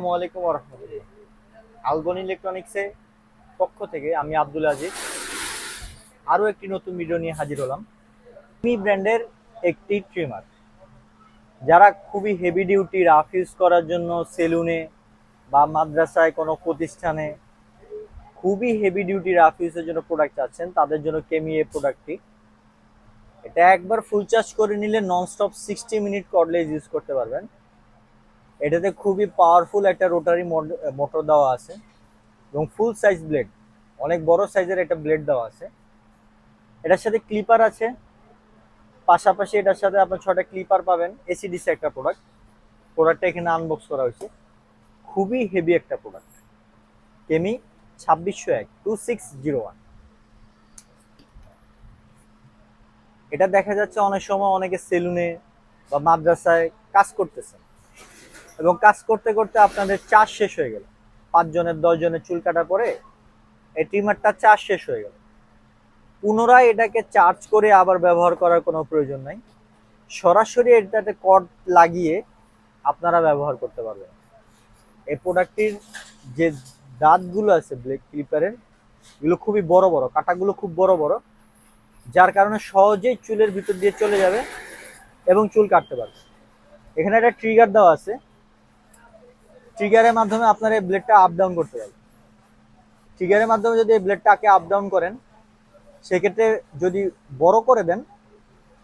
আসসালামু আলাইকুম রহমতুল্লাহ। আলবন ইলেকট্রনিক্সের পক্ষ থেকে আমি আব্দুল আজিজ আরও একটি নতুন ভিডিও নিয়ে হাজির হলাম। মি ব্র্যান্ডের একটি ট্রিমার। যারা খুবই হেভি ডিউটি রাফ ইউজ করার জন্য সেলুনে বা মাদ্রাসায় কোনো প্রতিষ্ঠানে খুবই হেভি ডিউটি রাফ ইউজের জন্য প্রোডাক্ট চাচ্ছেন, তাদের জন্য কেমি এই প্রোডাক্টটি এটা একবার ফুল চার্জ করে নিলে nonstop sixty minute cordless use করতে পারবেন। এটাতে খুবই পাওয়ারফুল একটা রোটারি মোটর দেওয়া আছে এবং ফুল সাইজ ব্লেড অনেক বড় সাইজের একটা ব্লেড দেওয়া আছে। এটার সাথে ক্লিপার আছে, পাশাপাশি এটার সাথে আপনার ছটা ক্লিপার পাবেন এসিডিসি একটা প্রোডাক্ট প্রোডাক্টটা এখানে আনবক্স করা হয়েছে। খুবই হেভি একটা প্রোডাক্ট কেমি ছাব্বিশশো এক টু সিক্স জিরো ওয়ান এটা দেখা যাচ্ছে অনেক সময় অনেকে সেলুনে বা মাদ্রাসায় কাজ করতেছে। এবং কাজ করতে করতে আপনাদের চার্জ শেষ হয়ে গেল। পাঁচজনের, দশজনের চুল কাটার পরে এই ট্রিমারটা চার্জ শেষ হয়ে গেল। পুনরায় এটাকে চার্জ করে আবার ব্যবহার করার কোনো প্রয়োজন নাই। সরাসরি এটাতে কর্ড লাগিয়ে আপনারা ব্যবহার করতে পারবেন। এই প্রোডাক্টটির যে দাঁতগুলো আছে ব্লেক ক্লিপারের এগুলো খুবই বড় বড়, কাটাগুলো খুব বড় বড়, যার কারণে সহজেই চুলের ভিতর দিয়ে চলে যাবে এবং চুল কাটতে পারবে। এখানে একটা ট্রিগার দেওয়া আছে। ট্রিগারের মাধ্যমে আপনার এই ব্লেডটা আপ ডাউন করতে পারবেন ট্রিগারের মাধ্যমে যদি এই ব্লেডটাকে আপ ডাউন করেন, সেক্ষেত্রে যদি বড় করে দেন,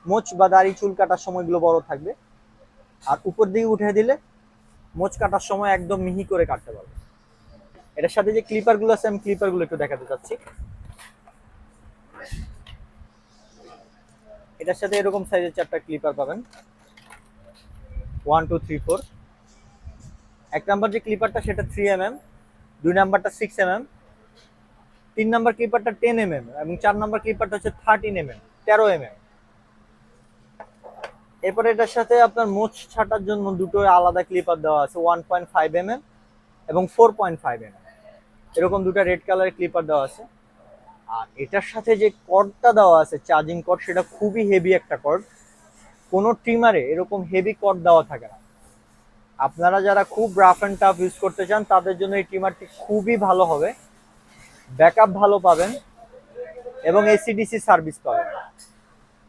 মোচ বা দাড়ি চুল কাটার সময়গুলো বড় থাকবে। আর উপর দিকে উঠে দিলে মোচ কাটার সময় একদম মিহি করে কাটতে পারবে এটার সাথে যে ক্লিপারগুলো আছে, আমি ক্লিপারগুলো একটু দেখাতে চাচ্ছি। এটার সাথে এরকম সাইজের চারটা ক্লিপার পাবেন। ওয়ান টু থ্রি ফোর এক নাম্বার যে ক্লিপারটা সেটা থ্রি এম এম দুই নাম্বারটা সিক্স এম এম তিন নাম্বার ক্লিপারটা টেন এম এম এবং চার নাম্বার ক্লিপারটা হচ্ছে থার্টিন এম এম তেরো এম এম এরপরে এটার সাথে আপনার মোচ ছাটার জন্য দুটো আলাদা ক্লিপার দেওয়া আছে one point five M M এবং four point five M M এরকম দুটো রেড কালারের ক্লিপার দেওয়া আছে। আর এটার সাথে যে কর্ডটা দেওয়া আছে চার্জিং কর্ড সেটা খুবই হেভি একটা কর্ড কোনো ট্রিমারে এরকম হেভি কর্ড দেওয়া থাকে না। আপনারা যারা খুব রাফ অ্যান্ড টাফ ইউজ করতে চান, তাদের জন্য এই ট্রিমারটি খুবই ভালো হবে। ব্যাকআপ ভালো পাবেন এবং এসিডিসি সার্ভিস পাবেন।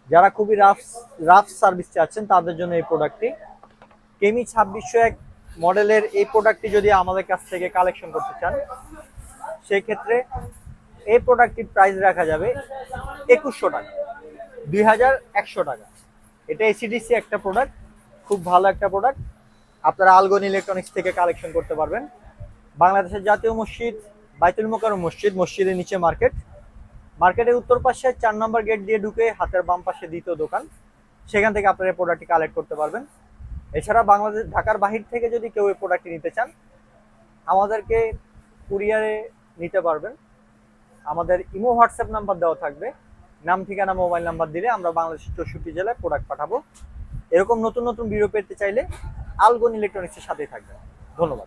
যারা খুবই রাফ রাফ সার্ভিস চাচ্ছেন, তাদের জন্য এই প্রোডাক্টটি কেমি ছাব্বিশশো এক মডেলের এই প্রোডাক্টটি যদি আমাদের কাছ থেকে কালেকশন করতে চান সেই ক্ষেত্রে এই প্রোডাক্টটির প্রাইস রাখা যাবে একুশশো টাকা, দুই হাজার একশো টাকা। এটা এসিডিসি একটা প্রোডাক্ট খুব ভালো একটা প্রোডাক্ট আপনারা আলগন ইলেকট্রনিক্স থেকে কালেকশন করতে পারবেন। বাংলাদেশের জাতীয় মসজিদ, বাইতুল মোকারম মসজিদ, মসজিদের নিচে মার্কেট মার্কেটের উত্তর পাশে চার নম্বর গেট দিয়ে ঢুকে হাতের বাম পাশে দ্বিতীয় দোকান। সেখান থেকে আপনারা এই প্রোডাক্টটি কালেক্ট করতে পারবেন। এছাড়া বাংলাদেশ, ঢাকার বাহির থেকে যদি কেউ এই প্রোডাক্টটি নিতে চান, আমাদেরকে কুরিয়ারে নিতে পারবেন। আমাদের ইমো, হোয়াটসঅ্যাপ নাম্বার দেওয়া থাকবে। নাম, ঠিকানা মোবাইল নাম্বার দিলে আমরা বাংলাদেশের চৌষট্টি জেলায় প্রোডাক্ট পাঠাবো। এরকম নতুন নতুন ভিডিও পেতে চাইলে আলগন ইলেকট্রনিক্সের সাথেই থাকবে। ধন্যবাদ।